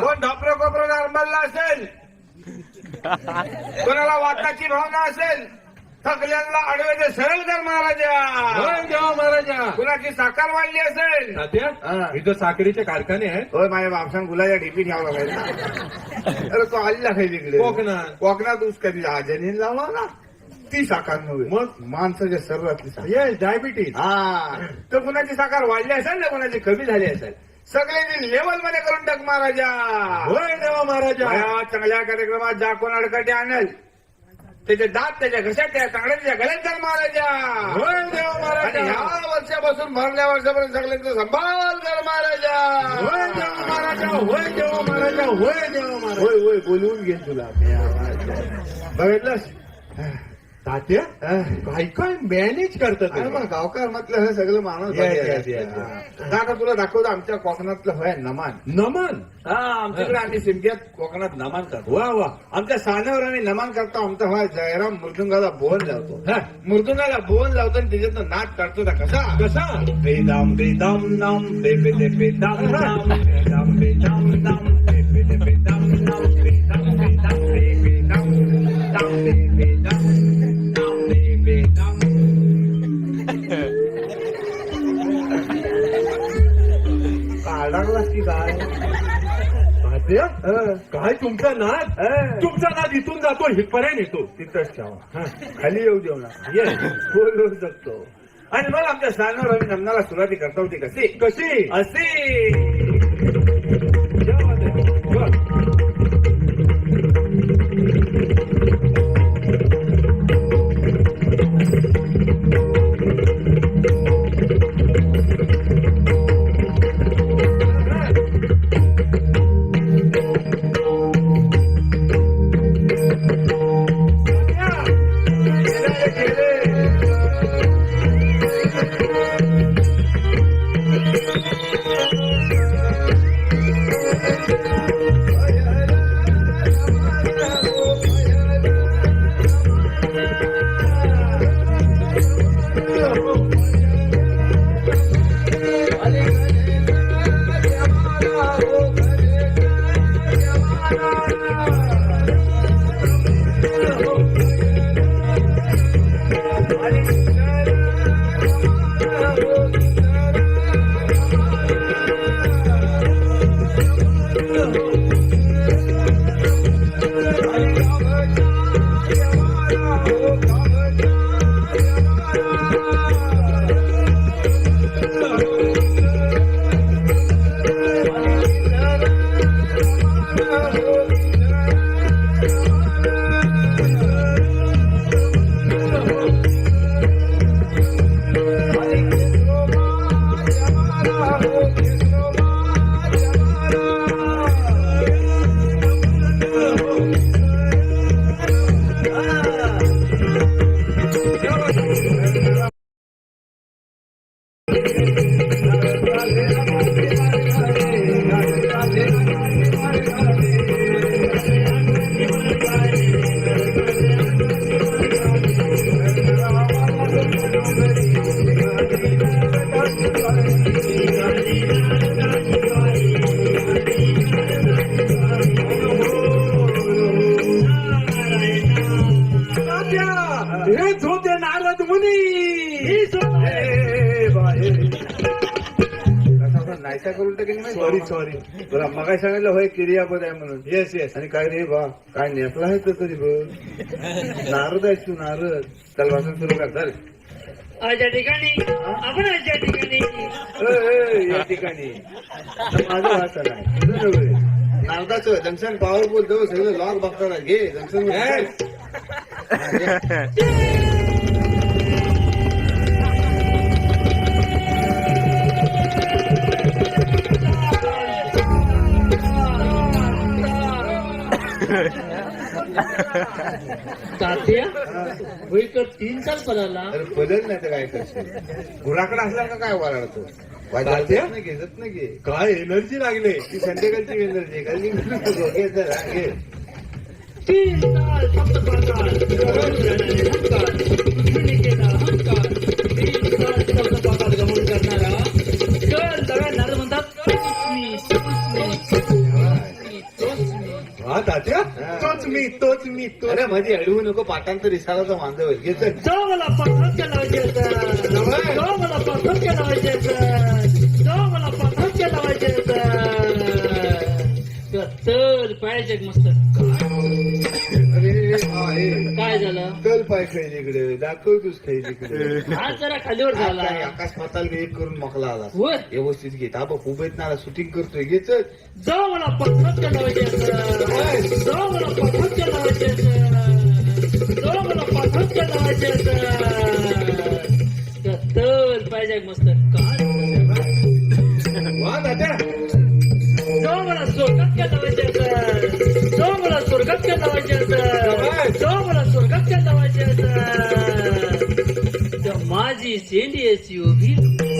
कोण ढोपरो कोपरो नॉर्मलला असेल? कोणाला वाताची भावना असेल? थकल्यांना अडवायचे सरळ कर महाराजा. देवा महाराजा. कुणाची साखर वाढली असेल? हा. इथं साखरेचे कारखाने आहेत. होय माझ्या बापसान गुलाच्या ढिपी घ्यावं लागायला अरे तो आलेला काही तिकडे. कोकणात. कोकणात ऊस कधी आजनीन लावला ना. ती साखर नव्हे. मग? माणसाच्या शरीरातली साखर. डायबिटीज हा. तर कुणाची साखर वाढली असेल ना कुणाची कमी झाली असेल? सगळ्यांनी लेवलमध्ये करून टाक महाराजा. होय देवा महाराजा. या चांगल्या कार्यक्रमात जा कोण अडकटी आणल? त्याचे दात त्याच्या घशात त्या चांगल्या त्याच्या गळ्यात जाल महाराजा. होय देवा महाराजा. ह्या वर्षापासून भरल्या वर्षापर्यंत सगळ्यांचा संभाळ कर महाराजा. होय देवा महाराजा होय देवा महाराजा होय देवा महाराजा. होय होय बोलवून घेईन तुला. बघितलंस? तात्या काय काय मॅनेज करतात अरे मग गावकार म्हटलं हे सगळं माणूस Yes, yes, yes. दादा तुला दाखवतो आमच्या कोकणातलं होय नमान. नमन? हा आमच्याकडे आम्ही सिमक्यात कोकणात नमान करतो. वा वा. आमच्या साण्यावर आम्ही नमान करतो आमचा हा जयराम मृदुंगाला बोन लावतो. हा. मृदुंगाला बोन लावतो आणि त्याच्यातनं नाच काढतो ना कसा? कसा? बेदाम बेदाम नाम बे बे दे बेदाम नाम बेदाम बेदाम नाम बे बे दे बेदाम काय. काय तुमचा नाद. तुमचा नाद इथून जातो हितपर्यंत येतो तिथंच ठेवा. खाली येऊ देऊ ना ये. बोलू शकतो आणि मग आमच्या स्थानावर आम्ही नमनाला सुरुवाती करता होती कशी कशी अशी Gracias. नाहीसा करून टाकेन मी. सॉरी सॉरी तुला मगाय सांगितलं होय क्रियापद आहे म्हणून. येस येस आणि काय रे बा काय नेसला आहे तर तरी बघ. नारद आहेस तू नारद. चल वाचन सुरू कर चल. आजच्या ठिकाणी आपण आजच्या ठिकाणी. ए, ए, या ठिकाणी. माझं वाचन आहे. नारदाचं जंक्शन पॉवरफुल देऊ सगळं लॉक बघताना घे जंक्शन तात्या होय तर तीन साल पडाला अरे बदल नाही तर काय करशील? गुराकडे असला का काय वराडतो तात्या? नाही घे जात नाही घे काय एनर्जी लागले? ती संध्याकाळची एनर्जी घाली घे जरा, घे तीन साल फक्त पडतात हा तात्या? तोच मी तोच मी तो अरे मध्ये अडवू नको पाठांतर रिसालाचा मांजर होईल. घे चल. जो मला पाठवून लावायचे जो मला पाठवून लावायचे जो मला पाठवून लावायचे तर पाहिजे मस्त. अरे कल पाय खायला इकडे दाखव तूच खायला इकडे आज जरा खालीवर झाला. आता आकाश पाताल एक करून मोकला आला. होय. व्यवस्थित घे. ताबा खूप येत ना शूटिंग करतोय. घे चल. जो मला पाठवून लावायचे जो मला पाठवून लावायचे तर माझी सेंडियाची उभी